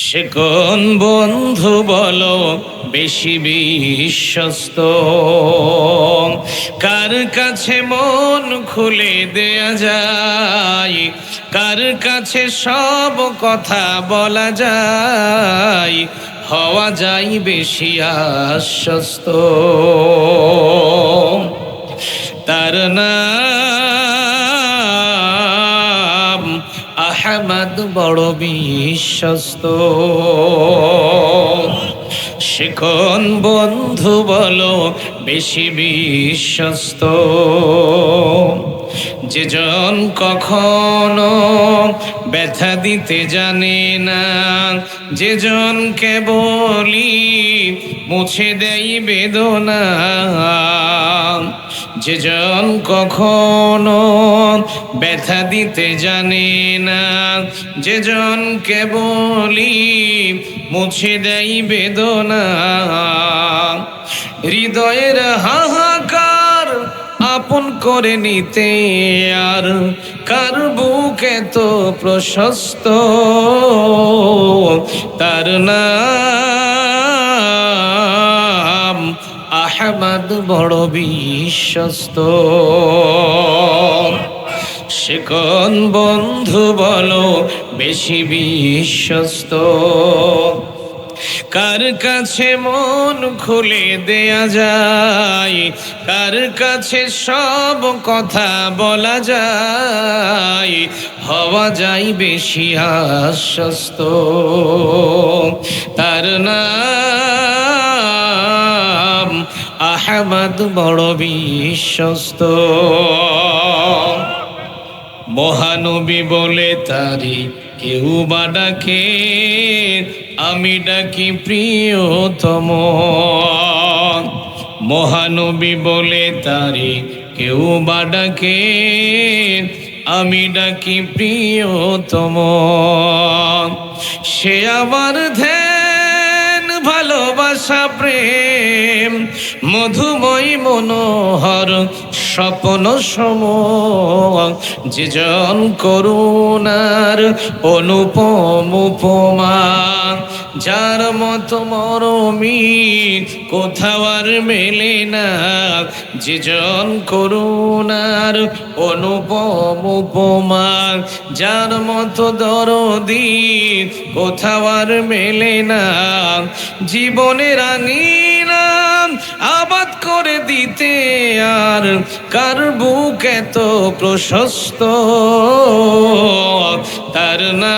সে কোন বন্ধু বলো, বেশি বিশ্বস্ত। কার কাছে মন খুলে দেয়া যায়? কার কাছে সব কথা বলা যায়? হওয়া যায় বেশি আশ্বস্ত। তার নাম আহমদ বড় বিশ্বস্ত। শিখন বন্ধু বলো বেশি বিশ্বস্ত। যেজন কখনো ব্যথা দিতে জানে না যেজনকে বলি মুছে দেয় বেদনা। যেজন কখনো ব্যথা দিতে জানে না। যেজন কেবলি মুছে দেয় বেদনা। হৃদয়ের হাহাকার আপন করে নিতে আর কার বুকে তো প্রশস্ত? তার নাম আহমদ বড় বিশ্বস্ত। সে কোন বন্ধু বলো, বেশি বিশ্বস্ত। কার কাছে মন খুলে দেয়া যায়, কার কাছে সব কথা বলা যায়, হওয়া যায় বেশি আশ্বস্ত। তার নাম আহমদ বড় বিশ্বস্ত। মহানবী বলে তারি, কেউ বা ডাকে, আমি ডাকি প্রিয়তম। মহানবী বলে তারি, কেউ বা ডাকে, আমি ডাকি প্রিয়তম। সে আমার ধ্যান ভালোবাসা প্রেম মধুময় মনোহর স্বপ্ন সম যেজন করুণার অনুপম উপমা। যার মত মরমি কোথাও আর মেলে না যেজন করুণার অনুপম উপমা। যার মতো দরদি কোথাও আর মেলে না জীবনের আঙিনা আবাদ করে দিতে আর কার বুক এত প্রশস্ত? তার নাম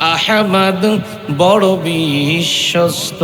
আহমদ বড় বিশ্বস্ত।